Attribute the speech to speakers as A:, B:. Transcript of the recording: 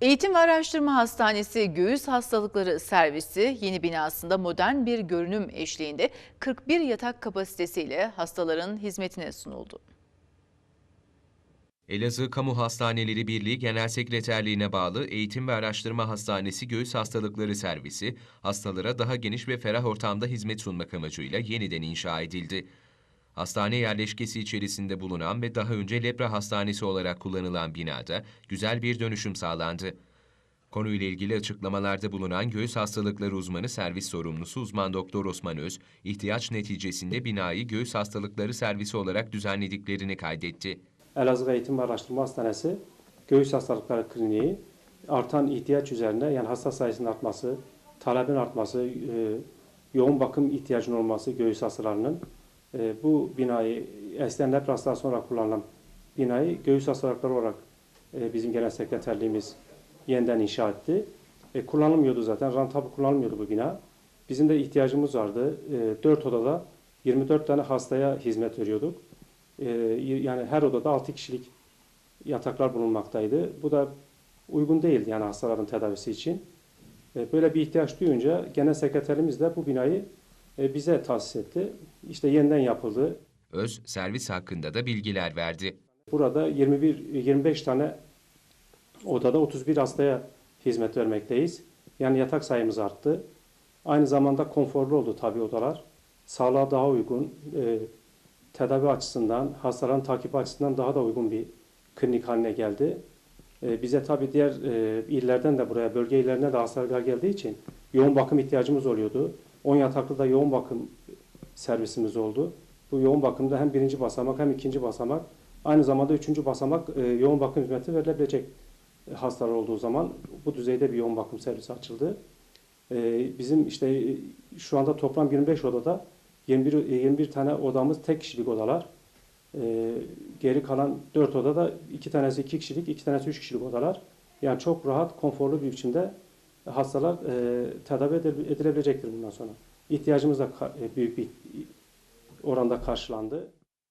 A: Eğitim ve Araştırma Hastanesi Göğüs Hastalıkları Servisi yeni binasında modern bir görünüm eşliğinde 41 yatak kapasitesiyle hastaların hizmetine sunuldu.
B: Elazığ Kamu Hastaneleri Birliği Genel Sekreterliğine bağlı Eğitim ve Araştırma Hastanesi Göğüs Hastalıkları Servisi, hastalara daha geniş ve ferah ortamda hizmet sunmak amacıyla yeniden inşa edildi. Hastane yerleşkesi içerisinde bulunan ve daha önce lepra hastanesi olarak kullanılan binada güzel bir dönüşüm sağlandı. Konuyla ilgili açıklamalarda bulunan göğüs hastalıkları uzmanı servis sorumlusu uzman doktor Osman Öz, ihtiyaç neticesinde binayı göğüs hastalıkları servisi olarak düzenlediklerini kaydetti.
C: Elazığ Eğitim ve Araştırma Hastanesi Göğüs Hastalıkları Kliniği artan ihtiyaç üzerine yani hasta sayısının artması, talebin artması, e, yoğun bakım ihtiyacının olması göğüs hastalarının e, bu binayı lepra hastası olarak kullanılan binayı göğüs hastalıkları olarak e, bizim genel sekreterliğimiz yeniden inşa etti. E, kullanılmıyordu zaten, rantabı kullanılmıyordu bu bina. Bizim de ihtiyacımız vardı. E, 4 odada 24 tane hastaya hizmet veriyorduk. Ee, yani her odada 6 kişilik yataklar bulunmaktaydı. Bu da uygun değildi yani hastaların tedavisi için. Ee, Böyle bir ihtiyaç duyunca genel sekreterimiz de bu binayı e, bize tahsis etti. İşte yeniden yapıldı.
B: Öz, servis hakkında da bilgiler verdi.
C: Burada 21 25 tane odada 31 hastaya hizmet vermekteyiz. Yani yatak sayımız arttı. Aynı zamanda konforlu oldu tabii odalar. Sağlığa daha uygun, e, tedavi açısından, hastaların takip açısından daha da uygun bir klinik haline geldi. E, bize tabii diğer e, illerden de buraya, bölge illerine de hastalar geldiği için yoğun bakım ihtiyacımız oluyordu. 10 yataklı da yoğun bakım servisimiz oldu. Bu yoğun bakımda hem birinci basamak hem ikinci basamak, aynı zamanda üçüncü basamak e, yoğun bakım hizmeti verilebilecek e, hastalar olduğu zaman bu düzeyde bir yoğun bakım servisi açıldı. E, bizim işte e, şu anda toplam 25 odada 21, 21 tane odamız tek kişilik odalar. Ee, geri kalan 4 odada iki tanesi 2 kişilik, iki tanesi 3 kişilik odalar. Yani çok rahat, konforlu bir biçimde hastalar e, tedavi edilebilecektir bundan sonra. İhtiyacımız da e, büyük bir oranda karşılandı.